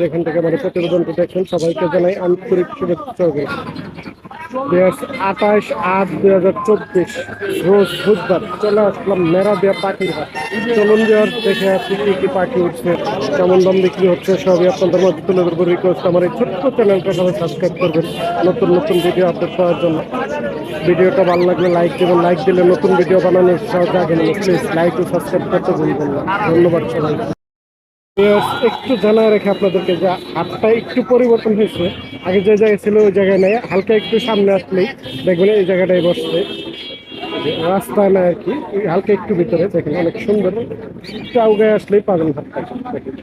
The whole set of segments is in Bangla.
যেখান থেকে সবাইকে আঠাশ আট দুই হাজার চব্বিশ মেরা পাখি কেমন দাম বিক্রি হচ্ছে, সবই আপনাদের মধ্যে তুলে ধরবো রিকোয়েস্ট আমার এই ছোট্ট চ্যানেলটা সবাই সাবস্ক্রাইব করবেন, নতুন নতুন ভিডিও আপলোড করার জন্য। ভিডিওটা ভালো লাগলে লাইক দেবেন লাইক দিলে নতুন ভিডিও বানানোর সাহায্য লাইক ও সাবস্ক্রাইব করতে ভুলবেন না। ধন্যবাদ সবাই একটু জানা রেখে আপনাদেরকে যে হাতটা একটু পরিবর্তন হয়েছে। আগে যে জায়গায় ছিল, ওই জায়গায় নেই। হালকা একটু সামনে আসলেই দেখবেন এই জায়গাটায় বসছে। রাস্তা না আর কি। হালকা একটু ভিতরে দেখেন, অনেক সুন্দর। একটু আগে আসলেই পাবেন হাতটা। দেখেন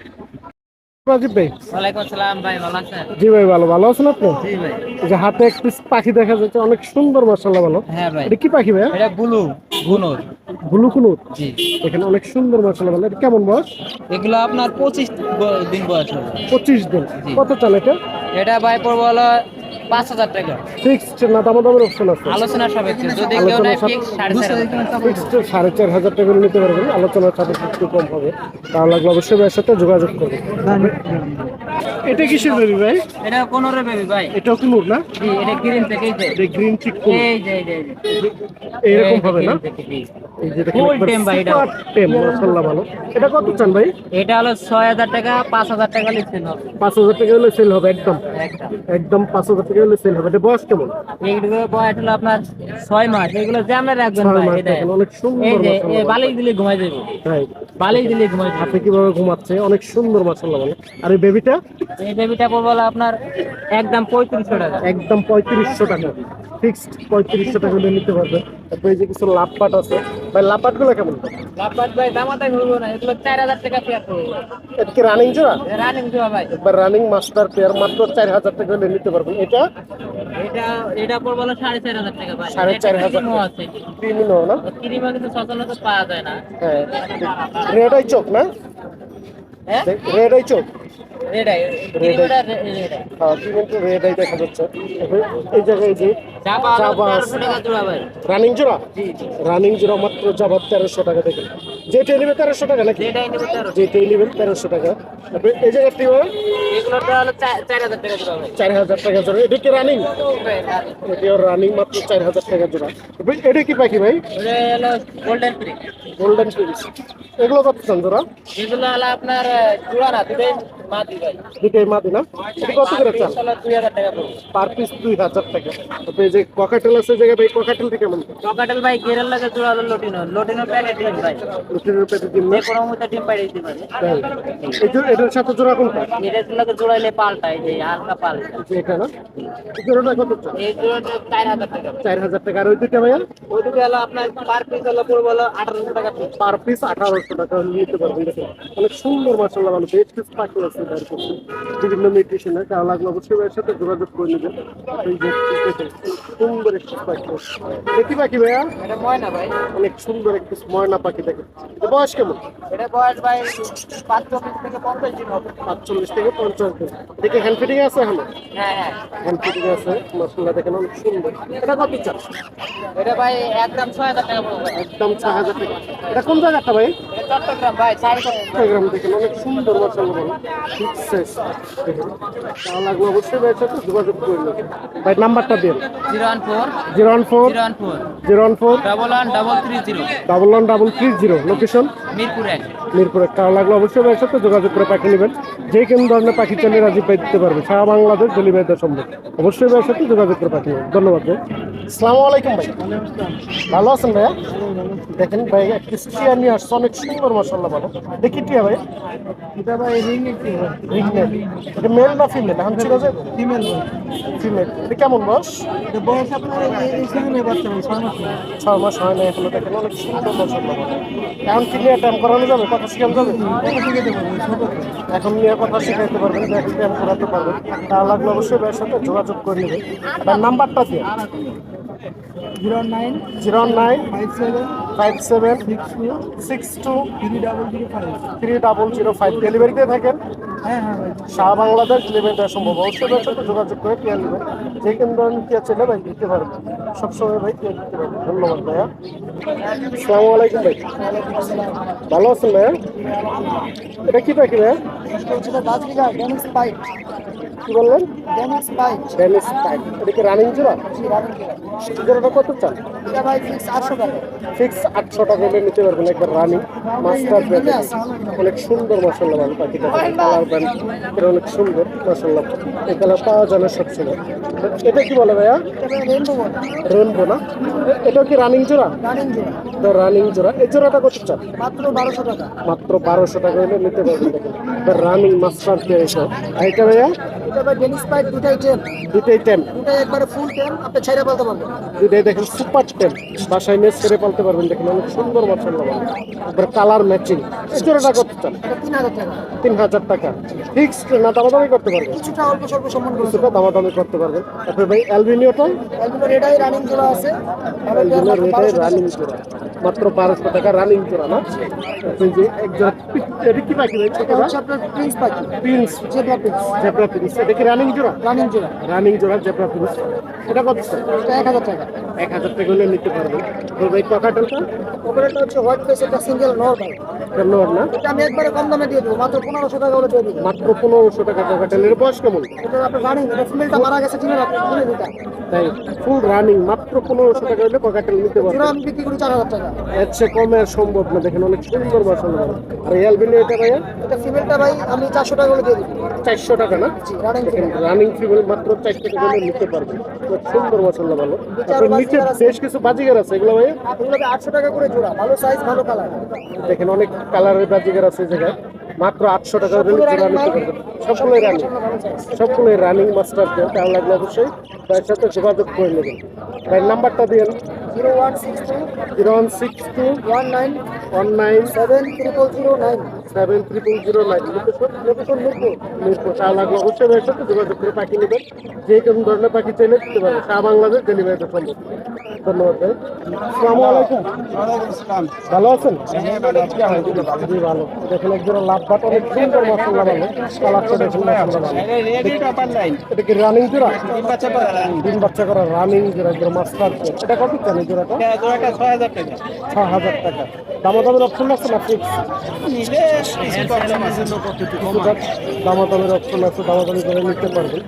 রাজীব ভাই? ওয়ালাইকুম আসসালাম ভাই ভালো আছেন? জি ভাই ভালো। ভালো আছেন আপনি? জি ভাই। যে হাতে এক পিস পাখি দেখা যাচ্ছে অনেক সুন্দর ভালো। হ্যাঁ ভাই। এটা কি পাখি ভাই এটা ব্লু গুনুর ব্লু জি। দেখেন অনেক সুন্দর মাসাল্লাহ ভালো। এটা কেমন বয়স? এগুলো আপনার পঁচিশ দিন বয়স পঁচিশ দিন। কত চাল এটা? এটা ভাই পড়ব হলো পাঁচ হাজার টাকা। ফিক্সড না দামাদামের অপশন আছে। আলোচনা সাপেক্ষে যদি কেউ নেয় সাপেক্ষে। সাড়ে চার হাজার। ফিক্সড সাড়ে চার হাজার টাকা নিতে পারবেন আলোচনার সাপেক্ষে একটু কম হবে। লাগলে অবশ্যই ভাইয়ের সাথে যোগাযোগ করবেন। এটা কিসের বেবি ভাই? এটা পনেরো বেবি ভাই। এটাও কুনুর না? জি এটা গ্রিন থেকে এই এটা গ্রিন চিক এই এই যে, এই যে। এইরকম এই যে হবে না। এই যে ভাই এটা। super মাশাআল্লাহ ভালো। এটা কত চান ভাই? এটা হলো ছয় হাজার টাকা পাঁচ হাজার টাকা লিখছেন পাঁচ হাজার টাকা হলে সেল হবে একদম। একদম। পাঁচ হাজার টাকা হলে সেল হবে। এটা বয়স কেমন? এইগুলো বয়স হলো আপনার ছয় মাস। এগুলো যেমন রাখবেন ভাই এটা অনেক সুন্দর এই যে বালিশ দিলে ঘুমাই যাবে। ভাই বালিশ দিলে ঘুমাই যাবে। হাতে কীভাবে ঘুমাচ্ছে? অনেক সুন্দর মাশাআল্লাহ ভালো আর এই বেবিটা এই বেবিটা পড়ব আপনার একদম পঁয়ত্রিশশো টাকা। একদম পঁয়ত্রিশশো টাকা। ফিক্সড পঁয়ত্রিশশো টাকা হলে নিতে তারপরে এই যে কিছু লাভপাট আছে। ভাই লাভপাটগুলো কেমন ভাই না। এগুলো টাকা পেয়ার করব এটা কি রানিং জোড়া? রানিং দেওয়া ভাই। রানিং মাস্টার পেয়ার মাত্র চার হাজার টাকা হলে নিতে পারবেন। এটা? এটা এটা পড়ব হলো সাড়ে চার হাজার টাকা ভাই। সাড়ে চার হাজার আছে। ক্রিমিনো না? ক্রিমও কিন্তু সচরাচর পাওয়া যায় না। হ্যাঁ। রেড আই চোখ না? হ্যাঁ? রেড আই চোখ হ্যাঁ রেড আই দেখা যাচ্ছে। এই জায়গায় যে রানিং জোড়া? রানিং জোড়া মাত্র যাবার তেরোশো টাকা দেখেন। যেটা নেবে তেরোশো টাকা নাকি? যেটাই তেরোশো। নেবেন তেরোশো টাকা। এই জায়গাটি চার হাজার টাকা জোড়া এটা কি রানিং এটিও রানিং মাত্র চার হাজার টাকা জোড়া? এটা কি পাখি ভাই? গোল্ডেন গোল্ডেন এগুলো কত চান জোড়া? এগুলো হলো আপনার জোড়া না দুটোই মাদি ভাই। দুটোই মাদি না? এটা কত করে চান? দুই হাজার টাকা পার পিস দুই হাজার টাকা। যে ককাটেল আছে জায়গায় ভাই ককাটেলটা কেমন? টকাটেল ভাই কেরাল লাগে জোড়া হলো লটিনো। লটিনো ডিম ভাই। লুটির রুপেতে দিন না? যে কোনো মতো ডিম দিতে পারে। এই যে এটার সাথে জোড়া কোনটা? এটা লাগে জোড়াইলে পাল্টাই যে হালকা পাল্টা। এই যে এটা না জোড়াটা কত এই জোড়াটা চার হাজার টাকা। ভাই। চার হাজার টাকা। আর ওই দুইটা ভাইয়া? ওই দুটো হলো আপনার পার পিস হলো পড়ব হলো আঠারোশো টাকা পার পিস আঠারোশো টাকা। নিতে পারবেন অনেক সুন্দর মাসাল্লাহ ভালো। বেশ কিছু পাখি আছে তার বিভিন্ন মিউটেশনে তাহলে লাগলে অবশ্যই এর সাথে যোগাযোগ করে নেবেন। সুন্দর একটি পাখি। দেখি পাখি ভাইয়া। এটা ময়না ভাই। অনেক সুন্দর একটি ময়না পাখি দেখেন এটা বয়স কেমন? এটা বয়স ভাই পাঁচ চব্বিশ থেকে পঞ্চাশ দিন হবে। পাঁচচল্লিশ থেকে পঞ্চাশ দিন। দেখে হ্যান্ড ফিটিং আছে এখনও? হ্যাঁ হ্যাঁ। হ্যান্ড ফিটিং আছে। মাসাল্লাহ দেখেন অনেক সুন্দর। এটা কত চান? এটা ভাই একদম ছয় হাজার টাকা পড়বে একদম ছয় হাজার টাকা। এটা কোন জায়গাটা ভাই? চট্টগ্রাম ভাই চার ইনস্টাগ্রাম দেখেন অনেক সুন্দর মাসাল্লাহ ভালো ঠিক শেষ। তাহলে অবশ্যই ভাইয়ের সাথে যোগাযোগ করে নেবেন। ভাই নাম্বারটা দিন। Zero one four zero one four zero one four zero one four double one double three zero double one double three zero location Mirpur Mirpur লাগলে অবশ্যই ভাইয়ের সাথে যোগাযোগ করে পাখি নেবেন। যে কোনো ধরনের পাখি চাইলে রাজীব ভাই দিতে পারবে। সারা বাংলাদেশ ডেলিভারি দেওয়া সম্ভব অবশ্যই ভাইয়ের সাথে যোগাযোগ করে পাখি নেবেন। ধন্যবাদ ভাই। আসসালামু আলাইকুম ভাই। ভালো আছেন ভাইয়া? দেখেন ভাই একটি টিয়া নিয়ে আসছে। অনেক সুন্দর মশাল্লা ভালো। দেখি টিয়া ভাই? এটা ভাই রিং রিং এটা মেল না ফিমেল এখন ছিল যে? ফিমেল ফিমেল এটা কেমন বয়স? এটা বয়স আপনার এই সিজনে বাচ্চা ছয় মাস। ছয় মাস হয় না এখনও। দেখেন অনেক সুন্দর মশাল্লা ভালো। এখন কি নিয়ে টাইম করানো যাবে, কথা শিখানো যাবে? এখন নিয়ে কথা শিখাইতে পারবেন দেখেন টাইম করাতে পারবেন। তা লাগলে অবশ্যই ভাইয়ের সাথে যোগাযোগ করে নেবেন। তার নাম্বারটা দিয়ে। Zero nine zero nine five seven five seven six two six two three double zero five. Three double zero five ডেলিভারিতে থাকেন? হ্যাঁ হ্যাঁ ভাই। সারা বাংলাদেশ ডেলিভারি দেওয়া সম্ভব। অবশ্যই ভাইয়ের সাথে যোগাযোগ করে পেয়ে নেবেন। যে কোনো ধরনের পেঁয়াজ ছেলে ভাই দিতে পারবেন সবসময় ভাই ধন্যবাদ ভাইয়া। আসসালামু আলাইকুম ভাই। ভালো আছেন ভাইয়া? এটা কি পাখি ভাইয়া? কি বললেন? ড্যানিশ পাইপ এটা কি রানিং জোড়া? জোড়াটা কত চান? ফিক্স আটশো টাকা। হলে নিতে পারবেন একবার রানিং মাস্টার অনেক সুন্দর মশলা ভালো পাখিটা। কালার ব্যান্ড এটা অনেক সুন্দর মশলা এই কালার পাওয়া যায় না সবসময়। এটা কি বলে ভাইয়া? রেনবো না? এ- এটাও কি রানিং জোড়া? তো রানিং জোড়া। এই জোড়াটা কত চান? মাত্র বারোশো টাকা। মাত্র বারোশো টাকা হলে নিতে পারবেন। রানিং মাস্টার পেয়ে এসব এটা ভাইয়া? ডেনিস পাইপ দুটাই একবারে ফুল টেন আপনি ছেড়ে বলতে পারবেন। দুটাই দেখেন সুপার বাসায় ছেড়ে পালতে পারবেন দেখেন অনেক সুন্দর কালার ম্যাচিং জোড়াটা কত? চান তিন হাজার টাকা। ফিক্সড না দামাদামি করতে পারবেন? কিছুটা অল্প স্বল্প সম্মান কিছুটা দামাদামি করতে পারবেন। তারপরে ভাই অ্যালবিনিওটা? এটাই রানিং জোড়া আছে। রানিং জোড়া। মাত্র বারোশো টাকা রানিং জোড়া না? এই যে এক জোড়া পি- এটা কি পাখি ভাই? আপনার প্রিন্স পাখি। Prince zebra prince zebra prince এটা কি রানিং জোড়া? রানিং জোড়া। রানিং জোড়া জেব্রা প্রিন্স এটা কত? এক হাজার টাকা। এক হাজার টাকা হলে নিতে পারবেন। তো ভাই ককাটেলটা হচ্ছে হোয়াইট ফেস এটা সিঙ্গেল নর্মাল ধন্যবাদ না? এটা আমি একবারে কম দামে দিয়ে দেবো মাত্র পনেরোশো টাকা হলে দিয়ে দেবো। মাত্র পনেরোশো টাকা ককাটেলের বয়স কেমন? এটা আপনার রানিং এটা ফিমেলটা মারা গেছে কিনে দিটা তাই ফুল রানিং মাত্র পনেরোশো টাকা হলে ককাটেল নিতে আমি বিক্রি করি চার হাজার টাকা। এর চেয়ে কমে সম্ভব না দেখেন অনেক সুন্দর মশলা আর এই অ্যালবিনো এটা ভাইয়া? এটা ফিমেলটা ভাই আমি চারশো টাকা হলে দিয়ে দিবো চারশো টাকা না? রানিং ফিমেল মাত্র চার টাকা হলে নিতে পারবেন খুব সুন্দর মশলা ভালো তারপর নিচে বেশ কিছু বাজিগার আছে এগুলো ভাইয়া? এগুলো আটশো টাকা করে জোড়া ভালো সাইজ ভালো কালার দেখেন অনেক কালারের বাজিগার আছে জায়গায়। মাত্র আটশো টাকা রেল জোড়া নিতে পারবেন সবগুলোই রানিং সবগুলোই রানিং মাস্টার দেন তাহলে লাগলে অবশ্যই তার সাথে যোগাযোগ করে নেবেন। তার নাম্বারটা দিন zero one six two zero one six two one nine one nine seven triple zero nine seven triple zero nine location Mirpur Mirpur তাহলে লাগলে অবশ্যই ভাইয়ের সাথে যোগাযোগ করে পাখি নেবেন যে কোনো ধরনের পাখি চাইলে দিতে পারবে সারা বাংলাদেশ ডেলিভারি সম্ভব ধন্যবাদ ভাই আসসালামু আলাইকুম ভালো আছেন জি ভালো দেখেন একজোড়া লাভ বাট অনেক সুন্দর মশলা ভালো কালারটা দেখুন এটা কি রানিং জোড়া দিন বাচ্চা করা রানিং জোড়া একদম মাস্টার এটা কত চান এই জোড়াটা ছ হাজার টাকা। দামাদামের অপশন আছে না ফিক্স দামাদামের অপশন আছে দামাদামি করে নিতে পারবেন।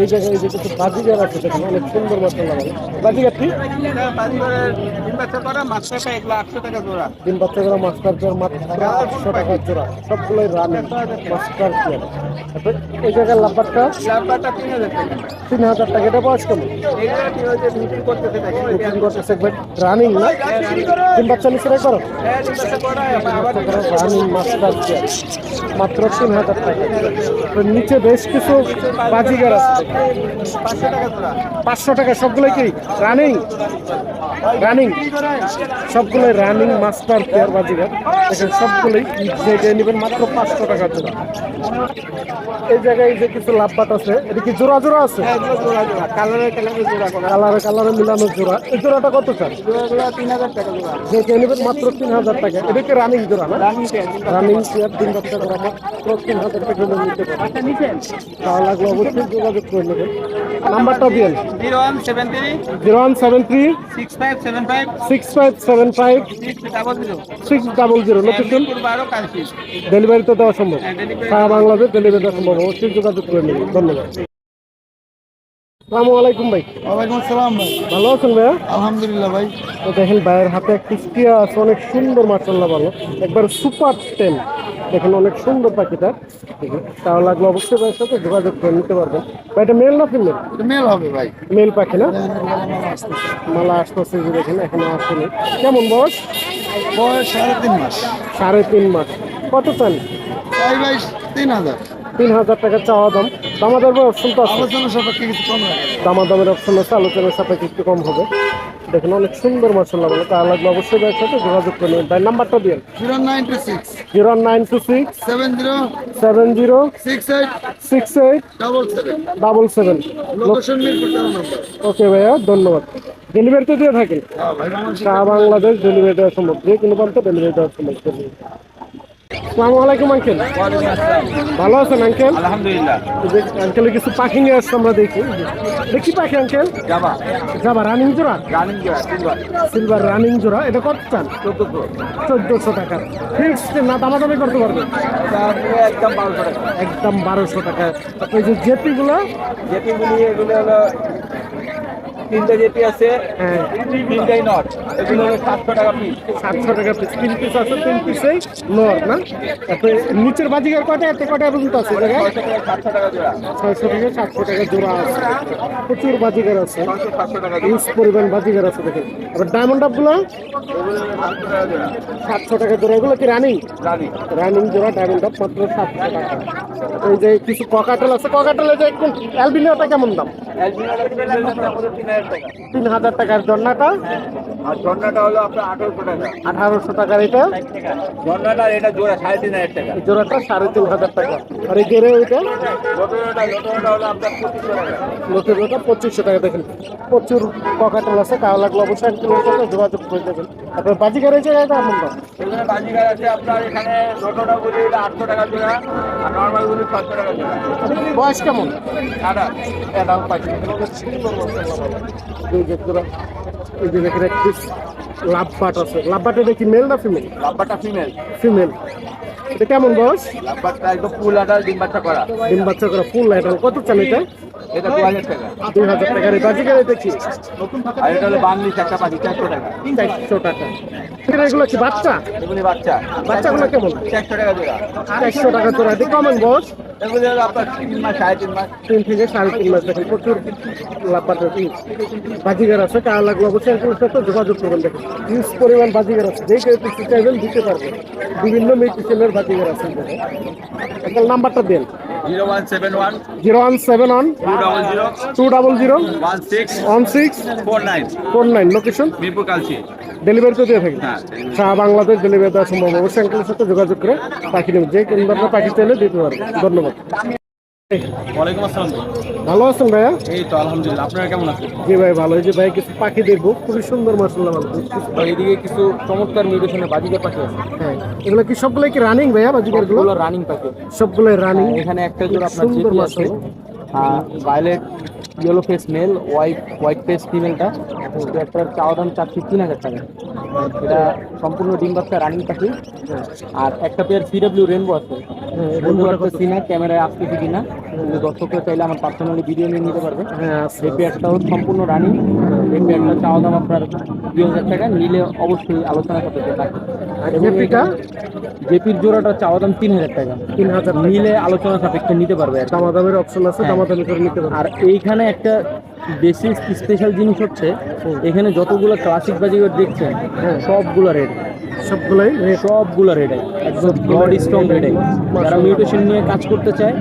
এই জায়গায় যে কিছু বাজিগার আছে অনেক সুন্দর মশলা ভালো বাজিগার ঠিক দিন বাচ্চা করা মাস্টার জোর মাত্র আটশো টাকার জোড়া। সবগুলোই রানি, মাস্টার এই জায়গায় লাভবারটা তিন হাজার টাকা। এটা বয়স কেমন? করতেছে রানিং না? তিন বাচ্চা নিচে একবার রানিং, মাস্টার মাত্র তিন হাজার টাকা। নিচে বেশ কিছু বাজিগার আছে। পাঁচশো টাকা সবগুলোই কি রানিং রানিং সবগুলোই রানিং মাস্টার পেয়ার বাজিগার দেখেন সবগুলোই যে নেবেন মাত্র পাঁচশো টাকার জন্য এই জায়গায় যে কিছু লাভবাট আছে এটা কি জোড়া জোড়া আছে? কালারে কালারে মিলানো জোড়া। এই জোড়াটা কত চান? যে নেবেন মাত্র তিন হাজার টাকা। এটা কি রানিং জোড়া না? রানিং পেয়ার তিন বাচ্চা জোড়া। মাত্র তিন হাজার টাকা নিতে পারেন। তাহলে লাগলে অবশ্যই। যোগাযোগ করে নেবেন। নাম্বারটা দিন zero one seven three zero one seven three six five seven five, six five seven five six double zero. Location delivery তো দেওয়া সম্ভব। সারা বাংলাদেশ ডেলিভারি দেওয়া সম্ভব। অবশ্যই যোগাযোগ করে নেবেন। ধন্যবাদ। আসসালামু আলাইকুম ভাই। ওয়ালাইকুম আসসালাম ভাই। ভালো আছেন ভাইয়া? আলহামদুলিল্লাহ ভাই। তো দেখেন ভাইয়ের হাতে একটা স্টিয়া আছে অনেক সুন্দর মার্শাল্লাহ ভালো। একবার সুপার টেন। দেখেন অনেক সুন্দর পাখিটা। তাহলে লাগলে অবশ্যই ভাইয়ের সাথে যোগাযোগ করে নিতে পারবেন। ভাই এটা মেল না ফিমেল? মেল হবে ভাই। মেল পাখি না? মালা আসতেছে। যে দেখেন এখনও আসেনি। কেমন বয়স? বয়স সাড়ে তিন মাস। সাড়ে তিন মাস। কত চান? ভাই তিন হাজার। তিন হাজার টাকা চাওয়া দাম। দামাদার অপশন তো আলোচনা সাপেক্ষে কিছু কম দামাদামের অপশন আছে আলোচনার সাপেক্ষে একটু কম হবে। দেখেন অনেক সুন্দর মশলা বলে তা লাগলে অবশ্যই ভাইয়ের সাথে যোগাযোগ করে নেবেন। ভাই নাম্বারটা দিন zero nine two six. Zero nine two six. Seven zero seven zero six eight six eight double seven. Double seven location Mirpur তেরো নম্বর। ওকে ভাইয়া ধন্যবাদ। ডেলিভারি তো দিয়ে থাকেন। হ্যাঁ সারা বাংলাদেশ ডেলিভারি দেওয়া সম্ভব। যে কোনো প্রান্তে ডেলিভারি দেওয়া সম্ভব। আসসালামু আলাইকুম আঙ্কেল ভালো আছেন আঙ্কেল আলহামদুলিল্লাহ। আঙ্কেলের কিছু পাখি নিয়ে আসছে আমরা দেখি। দেখি পাখি আঙ্কেল জামা যাবা রানিং জোড়া? রানিং জোড়া সিলভার সিলভার রানিং জোড়া এটা কত চান? চোদ্দশো। টাকা। ফিক্সড না দামাদামি করতে পারবে একদম বারোশো টাকা। একদম বারোশো টাকা। ওই যে জেপিগুলো? জেপিগুলি এগুলো হলো তিনটে জেপি আছে হ্যাঁ। তিনটাই নট। এগুলো সাতশো টাকা পিস সাতশো টাকা পিস তিন পিস আছে তিন পিসেই নর না? তারপরে নিচের বাজিকার কটা এত কটা পর্যন্ত আছে? সাতশো টাকা জোড়া। ছয়শো থেকে সাতশো টাকা জোড়া আছে। প্রচুর বাজিকার আছে। ইউজ পরিমাণ বাজিকার আছে দেখেন। আবার ডায়মন্ড আপগুলো সাতশো টাকা জোড়া। এগুলো কি রানিং রানিং জোড়া ডায়মন্ড আপ মাত্র সাতশো টাকা। এই যে কিছু ককাটেল আছে ককাটেলের যে একটু অ্যালবিনিওটা কেমন দাম? তিন হাজার টাকার জন্নাটা? আর ঝর্ণাটা হলো আপনার আঠারোশো টাকা। আঠারোশো টাকার এটা? ঝর্ণাটা এটা জোড়া সাড়ে তিন হাজার টাকা। এই জোড়াটা সাড়ে তিন হাজার টাকা। আর এই গেরে ওইটা লোকের ওটা পঁচিশশো টাকা। দেখেন। প্রচুর পকাটেল আছে কালো লাগল অবশ্যই সাথে যোগাযোগ করে দেবেন এই জায়গাটা এমন বাজিগার আছে আপনার এখানে লোটোটা বলি আটশো টাকা জোড়া আর নর্মাল সাতশো টাকা জোড়া। বয়স কেমন? এটা এই যে জোড়া এই যে দেখেন এক পিস লাভ বাট আছে। এটা কি মেল না ফিমেল ফিমেল ফিমেল এটা কেমন বয়স? একদম ফুল ডিম বাচ্চা করা। ডিম বাচ্চা করে ফুল লাইট কত চান এটা? এটা দু হাজার টাকা। দুই হাজার টাকার এই বাজিকার এটা কি? আর এটা হলো বাংলিশ একটা পাখি চারশো টাকা। চারশো টাকা। এগুলো কি বাচ্চা? এগুলি বাচ্চা। বাচ্চাগুলো কেমন? চারশো টাকা জোড়া। চারশো টাকা তোরা এটা কমেন বয়স? এগুলি হলো আপনার তিন মাস সাড়ে তিন মাস। তিন থেকে সাড়ে তিন মাস দেখেন প্রচুর লাভবাটা বাজিগার আছে কার লাগল অবশ্যই এগুলোর সাথে যোগাযোগ করবেন দেখেন। ইউজ পরিমাণ বাজিগার আছে যে কেউ কিছু চাইবেন দিতে পারবে। বিভিন্ন মেডিসিনের বাজিগার আছে একটা নাম্বারটা দেন। Zero one seven one zero one seven one two double zero one six one six four nine. Four nine. Location Mirpur Kalshi. Delivery তো দিয়ে থাকি। হ্যাঁ সারা বাংলাদেশ ডেলিভারি দেওয়া সম্ভব। অবশ্যই সাথে যোগাযোগ করে পাখি নেবেন যে কোনো ধরনের পাখি চাইলে দিতে পারবে। ধন্যবাদ। ওয়ালাইকুম আসসালাম ভালো আছেন ভাইয়া? এই তো আলহামদুলিল্লাহ আপনারা কেমন আছেন? জি ভাই ভালো। এই যে ভাই কিছু পাখি দেখব। খুবই সুন্দর মাসাল্লাহ ভালো। কিছু চমৎকার মিউটেশনের বাজিকার পাখি আছে। হ্যাঁ। এগুলো কি সবগুলো কি রানিং ভাইয়া বাজিকারগুলো রানিং পাখি। সবগুলো রানিং এখানে একটা জোড়া আপনার সুন্দর মাসাল্লাহ violet yellow face male white white face ফিমেলটা একটার চাওয়া দাম চারশো তিন হাজার টাকা। এটা সম্পূর্ণ ডিম বাচ্চা রানিং পাখি। আর একটা পেয়ার সিডব্লিউ রেনবো আছে। বন্ধু একটা সিনা ক্যামেরায় আসতেছে কিনা। দর্শকরা চাইলে আমার পার্সোনালি ভিডিও নিয়ে নিতে পারবে। হ্যাঁ এই পেয়ারটাও সম্পূর্ণ রানিং এই পেয়ারটা চাওয়া দাম আপনার দুই হাজার টাকা। নিলে অবশ্যই আলোচনা করতে জেপিটা জেপির জোড়াটা চাওয়া দাম তিন হাজার টাকা তিন হাজার নিলে আলোচনা সাপেক্ষে নিতে পারবে আর কি। দামাদামের অপশন আছে হ্যাঁ। দামাদামি করে নিতে পারবে আর এইখানে একটা বেসিক স্পেশাল জিনিস হচ্ছে এখানে যতগুলো ক্লাসিক বাজিগার দেখছেন হ্যাঁ। সবগুলো রেড সবগুলোই সবগুলো রেড একদম ব্রড স্ট্রং রেড যারা মিউটেশন নিয়ে কাজ করতে চায়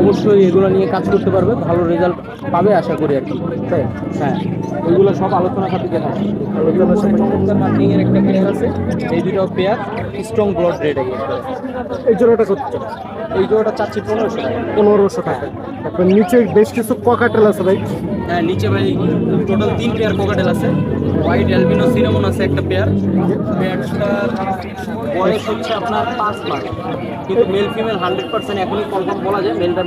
অবশ্যই এগুলো নিয়ে কাজ করতে পারবে ভালো রেজাল্ট পাবে আশা করি আর কি। তাই হ্যাঁ এগুলো সব আলোচনা সাপেক্ষে থাকে আলোচনা সাপেক্ষে। এর একটা পেয়ার আছে এই দুটো পেয়ার স্ট্রং ব্লড রেড এই জোড়াটা করতে এই জোড়াটা চাচ্ছি পনেরোশো টাকা। পনেরোশো টাকা। তারপর নিচে বেশ কিছু ককাটেল আছে ভাই। হ্যাঁ নিচে ভাই টোটাল তিন পেয়ার কোকাটেল আছে। হোয়াইট অ্যালবিনো সিনামন আছে একটা পেয়ার পেয়ারটার বয়স হচ্ছে আপনার পাঁচ মাস। কিন্তু মেল ফিমেল হান্ড্রেড পার্সেন্ট এখনই কনফার্ম বলা যায়। মেলটা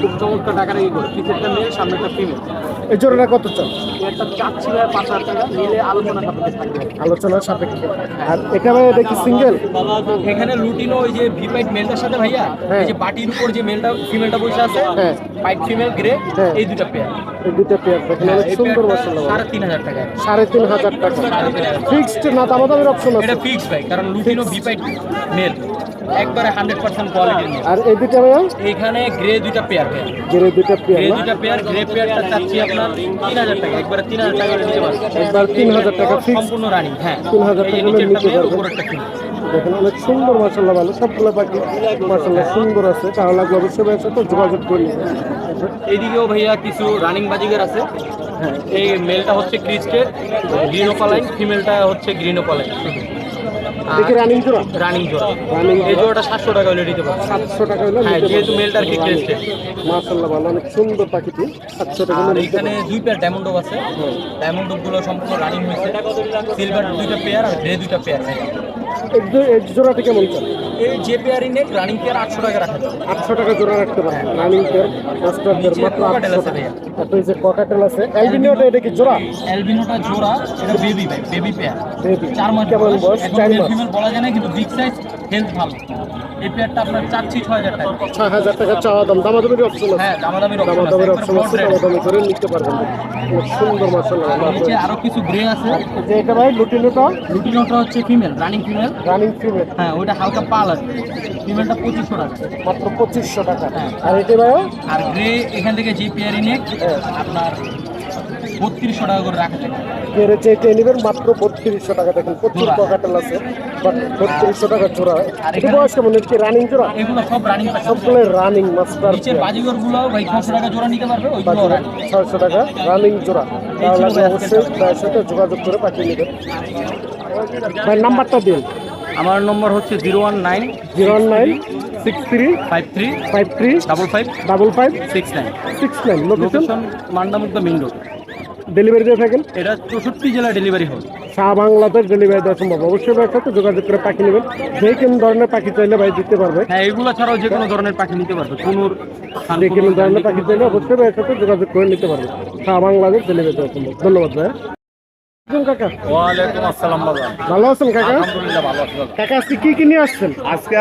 খুব চমৎকার টাকা রেখে করে পিছেরটা মেল সামনেটা ফিমেল এই জোড়াটা কত চাচ্ছি ভাই পাঁচ হাজার টাকা। নিলে আলোচনা সাপেক্ষে থাকবে। আলোচনার সাপেক্ষে। আর ভাই এটা কি সিঙ্গেল এখানে লুটিনো ওই যে ভিপাইট মেলটার সাথে ভাইয়া হ্যাঁ। এই যে বাটির উপর যে মেলটা ফিমেলটা বসে আছে হ্যাঁ। পাইট ফিমেল গ্রে হ্যাঁ। এই দুটো পেয়ার এই দুটো পেয়ার দেখেন সুন্দর মাসাল্লাহ। সাড়ে তিন হাজার টাকা সাড়ে তিন হাজার টাকা। ফিক্সড না দামাদামের অপশন আছে। এটা ফিক্স ভাই কারণ লুটিনো ভিপাইট মেল একবারে হান্ড্রেড পার্সেন্ট কোয়ালিটির মেল আর এই দুটো ভাইয়া? এইখানে গ্রে দুইটা পেয়ার ভাই। গেরে দুটো পেয়ার গ্রে দুইটা পেয়ার গ্রে পেয়ারটা চাচ্ছি আপনার তিন হাজার টাকা। একবারে তিন হাজার টাকা নিতে পারবেন। একবার তিন হাজার টাকা ফিক্স সম্পূর্ণ রানিং হ্যাঁ। 3000 টাকা নিতে পারবেন। উপরেরটা ফিমেল দেখেন অনেক সুন্দর মাসাল্লাহ ভালো। সবগুলো পাখি মাসাল্লাহ সুন্দর আছে। তাহলে লাগলে অবশ্যই সাথে যোগাযোগ করে। এইদিকেও ভাইয়া কিছু রানিং বাজিগার আছে। এই মেলটা হচ্ছে ক্রিজকে গ্রিন ওপালাইন ফিমেলটা হচ্ছে গ্রিন ওপালাইন রানিং জোড়া? রানিং জোড়া। এই জোড়াটা সাতশো টাকা হলে দিতে পারব সাতশো টাকা হলে হ্যাঁ যেহেতু মেলটা আর কি ক্রেস্টেড মাসাল্লাহ ভালো অনেক সুন্দর পাখিটি। সাতশো টাকা আর এখানে দুই পেয়ার ডায়মন্ড আছে। ডায়মন্ডগুলো সম্পূর্ণ রানিং হয়েছে। সিলভার দুইটা পেয়ার আর গ্রে দুইটা পেয়ার এক জো- এক কেমন চান এই যে নেক রানিং পেয়ার আটশো টাকা রাখা যাবে। আটশো টাকা জোড়া রাখতে পারেন রানিং পেয়ার মাত্র আটশো টাকা। ভাইয়া। তারপরে এই যে ককাটেল আছে? অ্যালবিনোটা এটা কি জোড়া? অ্যালবিনোটা জোড়া এটা বেবি বেবি পেয়ার বেবি চার মাস কেবল বয়স? চার মাস। ফিমেল বলা যায় না কিন্তু বিগ সাইজ হেলথ ভালো। এই পেয়ারটা আপনার চাচ্ছি ছয় হাজার টাকা। ছয় হাজার টাকা চাওয়া দাম। দামাদামির অপশন হ্যাঁ দামাদামির দামাদামির অপশন আছে দামাদামি করে নিতে পারবেন। সুন্দর নিচে আরও কিছু গ্রে আছে। যে এটা ভাই লুটিনোটা লুটিনোটা হচ্ছে female running female running female হ্যাঁ ওইটা হালকা পাল আছে। ফিমেলটা পঁচিশশো টাকা। মাত্র পঁচিশশো টাকা। হ্যাঁ। আর এটা ভাই? আর গ্রে এখান থেকে যে পেয়ারি নেক আপনার বত্রিশশো টাকা করে রাখা যায় এর যে কে নেবেন? মাত্র বত্রিশশো টাকা। দেখেন প্রচুর জোড়া। ককাটেল আছে বাট বত্রিশশো টাকা জোড়া। বয়স কেমন কি রানিং জোড়া? এগুলো সব রানিং সবগুলো রানিং মাস্টার নিচের বাজিগর ভাই ছশো টাকা জোড়া নিতে পারবে ওইগুলো ছয়শো টাকা রানিং জোড়া। এই তাহলে অবশ্যই তার সাথে যোগাযোগ করে পাঠিয়ে নেবেন। ভাই নাম্বারটা দিন। আমার নম্বর হচ্ছে zero one nine zero one nine six three five three five three double five double five six nine six nine location road delivery দিয়ে থাকেন? এটা চৌষট্টি জেলা ডেলিভারি হবে। সারা বাংলাদেশ ডেলিভারি দেওয়া সম্ভব। অবশ্যই ভাইয়ের সাথে যোগাযোগ করে পাখি নেবেন। যে কোনো ধরনের পাখি চাইলে ভাই দিতে পারবে। হ্যাঁ এগুলো ছাড়াও যে কোনো ধরনের পাখি নিতে পারবে। কোনোর যে কোনো ধরনের পাখি চাইলে অবশ্যই ভাইয়ের সাথে যোগাযোগ করে নিতে পারবে। সারা বাংলাদেশ ডেলিভারি দেওয়া সম্ভব। ধন্যবাদ ভাই। কাকা? ওয়ালাইকুম আসসালাম বাবা। ভালো আছেন কাকা? আলহামদুলিল্লাহ ভালো আছি কাকা আজকে কি কি নিয়ে আসছেন? আজকে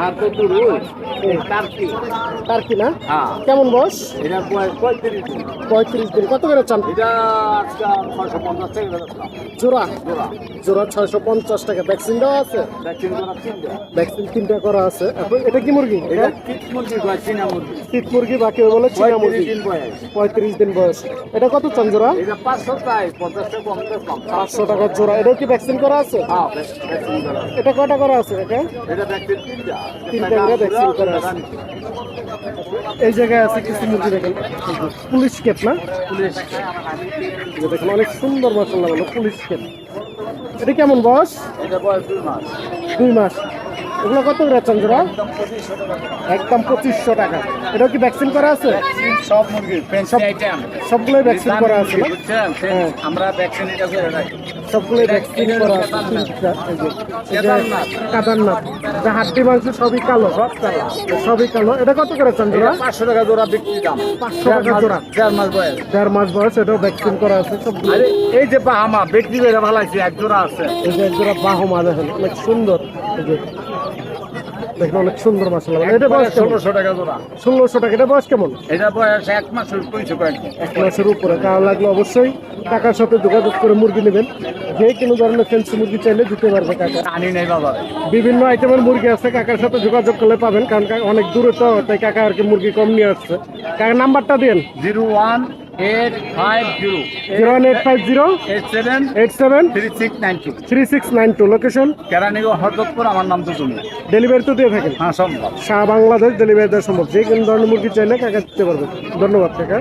হাত তো রুই কি না? হ্যাঁ। কেমন বস এটা পঁয়ত্রিশ পঁয়ত্রিশ দিন। কত করে চান? এটা আজকে ছয়শো পঞ্চাশ টাকা জোড়া? জোড়া। ছয়শো পঞ্চাশ টাকা। ভ্যাকসিন দেওয়া আছে? ভ্যাকসিন করা তিনটা। ভ্যাকসিন তিনটা করা আছে। এখন এটা কি মুরগি? এটা কিট মুরগি কয় চীনা মুরগি। শীত মুরগি বা কেউ বলে চীনা মুরগি। বয়স। পঁয়ত্রিশ দিন বয়স। এটা কত চান জোড়া? এটা পাঁচশো পঞ্চাশ টাকা পাঁচশো টাকা জোড়া। এটা কি ভ্যাকসিন করা আছে? হ্যাঁ এটা কয়টা করা আছে এটা এটা ভ্যাকসিন তিনটা। করে ভ্যাকসিন করা আছে। এই জায়গায় আছে কিছু মুরগি দেখেন। পুলিশ কেপ না? পুলিশ। দেখেন অনেক সুন্দর মশলা লাগানো পুলিশ কেপ। এটা কেমন বস এটা বয়স দুই মাস। দুই মাস। এগুলো কত করে চান জোড়া? একদম পঁচিশশো টাকা এটা কি ভ্যাকসিন করা আছে? সব সবগুলোই ভ্যাকসিন করা আছে হ্যাঁ। আমরা ভ্যাকসিন সবগুলোই ভ্যাকসিন করা আছে। তিনটা, এই যে, এই যা হাড্ডি মাংস সবই কালো সব সবই কালো। এটা কত করে চান জোড়া? পাঁচশো টাকা জোড়া বিক্রি দাম। পাঁচশো টাকা জোড়া। চার মাস বয়স। দেড় মাস বয়স এটাও ভ্যাকসিন করা আছে সবগুলো। এই যে বাহামা বিক্রি করে ভালো আছে এক জোড়া আছে। এই যে একজোড়া বাহু মাঝে হলো অনেক সুন্দর। দেখুন অনেক সুন্দর মশলা এটা বয়স ষোলোশো টাকা জোড়া। ষোলোশো টাকা এটা বয়স কেমন? এটা বয়স এক মাস কইছে এক মাসের উপরে। কারণ লাগলে অবশ্যই টাকার সাথে যোগাযোগ করে মুরগি নেবেন। যে কোনো ধরনের ফেন্সি মুরগি চাইলে দিতে পারবে কাকা। আনি নেই বাজারে বিভিন্ন আইটেমের মুরগি আছে কাকার সাথে যোগাযোগ করলে পাবেন কারণ অনেক দূরে তো তাই কাকা আর কি মুরগি কম নিয়ে আসছে। কাকার নাম্বারটা দেন zero one eight five zero zero eight five zero eight seven eight seven three six nine two three six nine two location Keraniganj Hardattapur আমার নাম তো তুমি ডেলিভারি তো দিয়ে থাকেন? হ্যাঁ সম্ভব। বাংলাদেশ ডেলিভারি দেওয়া সম্ভব। যে কোনো ধরনের মুরগি চাইলে কাকা দিতে পারবে? ধন্যবাদ কাকা।